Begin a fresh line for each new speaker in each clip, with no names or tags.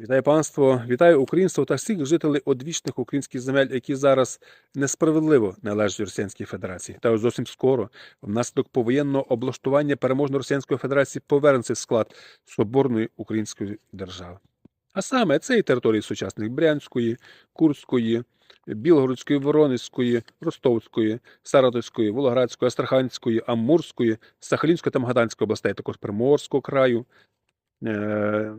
Вітаю панство, вітаю українство та всіх жителів одвічних українських земель, які зараз несправедливо належать Російській Федерації. Та зовсім скоро, внаслідок повоєнного облаштування переможної Російської Федерації повернеться в склад соборної української держави. А саме це і території сучасних Брянської, Курської, Білгородської, Воронезької, Ростовської, Саратовської, Волгоградської, Астраханської, Амурської, Сахалінської та Магаданської областей, також Приморського краю, е,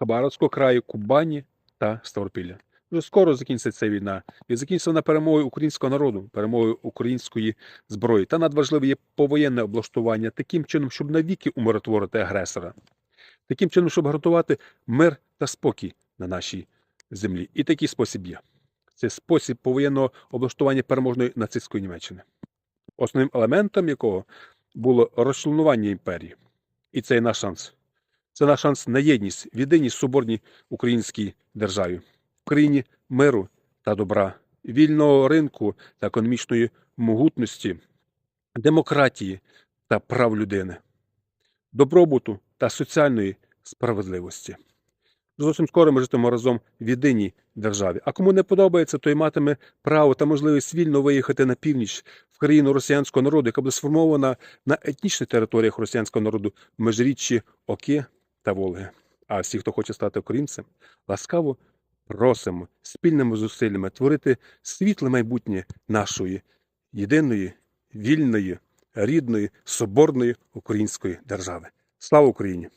Хабаровського краю, Кубані та Ставропілля. Вже скоро закінчиться ця війна, і закінчиться вона перемогою українського народу, перемогою української зброї. Та надважливе є повоєнне облаштування таким чином, щоб навіки умиротворити агресора, таким чином, щоб гарантувати мир та спокій на нашій землі. І такий спосіб є. Це спосіб повоєнного облаштування переможної нацистської Німеччини, основним елементом якого було розчленування імперії. І це є наш шанс. Це наш шанс на єдність в єдиній соборній українській державі, в країні миру та добра, вільного ринку та економічної могутності, демократії та прав людини, добробуту та соціальної справедливості. Зовсім скоро ми житимемо разом в єдиній державі. А кому не подобається, той матиме право та можливість вільно виїхати на північ в країну росіянського народу, яка буде сформована на етнічних територіях росіянського народу в межріччі Оки та Волги. А всі, хто хоче стати українцем, ласкаво просимо спільними зусиллями творити світле майбутнє нашої єдиної, вільної, рідної, соборної української держави. Слава Україні!